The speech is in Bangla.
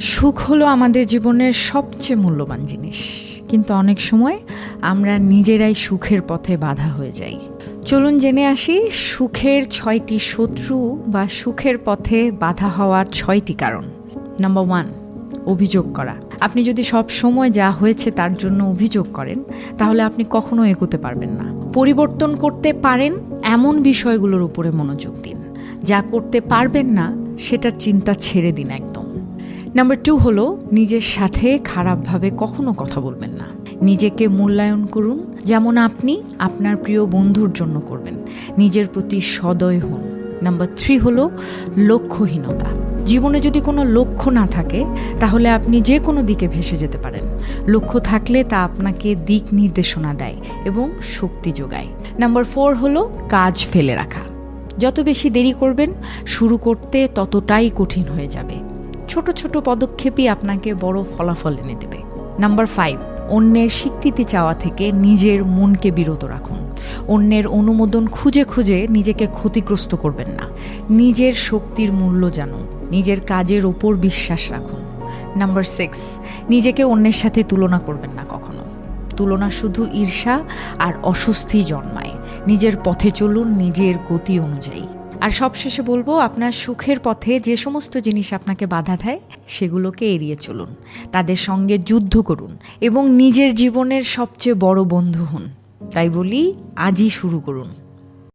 সুখ হলো আমাদের জীবনের সবচেয়ে মূল্যবান জিনিস। কিন্তু অনেক সময় আমরা নিজেরাই সুখের পথে বাধা হয়ে যাই। চলুন জেনে আসি সুখের ছয়টি শত্রু বা সুখের পথে বাধা হওয়ার ছয়টি কারণ। নাম্বার ওয়ান অভিযোগ করা। আপনি যদি সব সময় যা হয়েছে তার জন্য অভিযোগ করেন, তাহলে আপনি কখনো এগোতে পারবেন না। পরিবর্তন করতে পারেন এমন বিষয়গুলোর উপরে মনোযোগ দিন। যা করতে পারবেন না, সেটার চিন্তা ছেড়ে দিন একদম। নাম্বার টু হলো, নিজের সাথে খারাপভাবে কখনো কথা বলবেন না। নিজেকে মূল্যায়ন করুন, যেমন আপনি আপনার প্রিয় বন্ধুর জন্য করবেন। নিজের প্রতি সদয় হন। নাম্বার থ্রি হলো, লক্ষ্যহীনতা। জীবনে যদি কোনো লক্ষ্য না থাকে, তাহলে আপনি যে কোনো দিকে ভেসে যেতে পারেন। লক্ষ্য থাকলে তা আপনাকে দিক নির্দেশনা দেয় এবং শক্তি যোগায়। নাম্বার ফোর হলো, কাজ ফেলে রাখা। যত বেশি দেরি করবেন, শুরু করতে ততটাই কঠিন হয়ে যাবে। ছোট ছোট পদক্ষেপই আপনাকে বড় ফলাফল এনে দেবে। নাম্বার ফাইভ অন্যের স্বীকৃতি চাওয়া থেকে নিজের মনকে বিরত রাখুন। অন্যের অনুমোদন খুঁজে খুঁজে নিজেকে ক্ষতিগ্রস্ত করবেন না। নিজের শক্তির মূল্য জানুন। নিজের কাজের ওপর বিশ্বাস রাখুন। নাম্বার সিক্স নিজেকে অন্যের সাথে তুলনা করবেন না কখনো। তুলনা শুধু ঈর্ষা আর অস্বস্তি জন্মায়। নিজের পথে চলুন, নিজের গতি অনুযায়ী। আর সবশেষে বলব, আপনার সুখের পথে যে সমস্ত জিনিস আপনাকে বাধা দেয়, সেগুলোকে এড়িয়ে চলুন। তাদের সঙ্গে যুদ্ধ করুন এবং নিজের জীবনের সবচেয়ে বড় বন্ধু হন। তাই বলি, আজই শুরু করুন।